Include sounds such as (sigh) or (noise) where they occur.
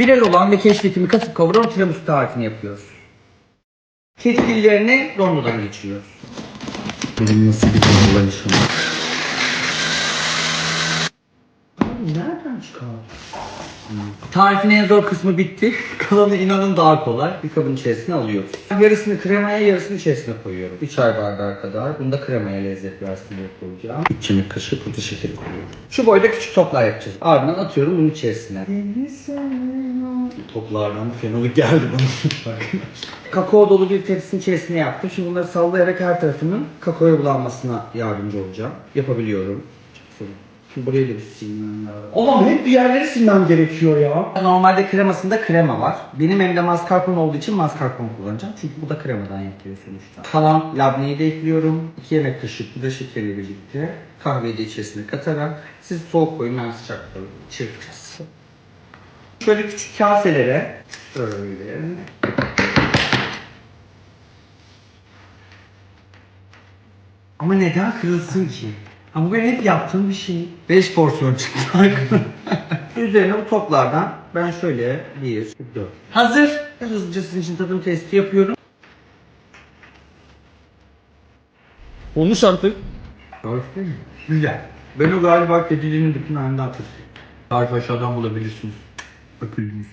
Viral olan ve keşfetimi kasıp kavuran tiramisu tarifini yapıyoruz. Kedi dillerini rondodan geçiriyoruz. Benim nasıl bir kullanışım? Nereden çıkar? Tarifin en zor kısmı bitti. (laughs) Kalanı inanın daha kolay. Bir kabın içerisine alıyoruz. Yarısını kremaya, yarısını içerisine koyuyorum. 3 ay bardağı kadar. Bunu da kremaya lezzet versin diye koyacağım. 3 yemek kaşığı pudra şekeri koyuyorum. Şu boyda küçük toplar yapacağız. Ardından atıyorum bunun içerisine. Toplardan fenalık geldi bana. (laughs) Kakao dolu bir tepsinin içerisine yaptım. Şimdi bunları sallayarak her tarafının kakaoya bulanmasına yardımcı olacağım. Yapabiliyorum. Çok sorun. Şimdi burayı da bir silmem lazım. Oğlum hep bir yerleri silmem gerekiyor ya. Normalde kremasında krema var. Benim elimde mascarpone olduğu için mascarpone kullanacağım. Çünkü bu da kremadan yapıyor sonuçta. Kalan labneyi de ekliyorum. 2 yemek kaşığı pudra şekeri birlikte. Kahveyi de içerisine katarak siz soğuk koyun ben sıcak koyun. Çırpacağız. Şöyle küçük kaselere şöyle Ama neden kırılsın ki? Ha bu benim hep yaptığım bir şey. 5 porsiyon çıktı (laughs) Üzerine bu toplardan ben şöyle 1, 4. Hazır. Hızlıca sizin için tadım testi yapıyorum. Olmuş artık. Gördün mü? Güzel. Ben o galiba kediliğinin bütün halinde hatırlıyorum. Tarif aşağıdan bulabilirsiniz. Öpüldünüz.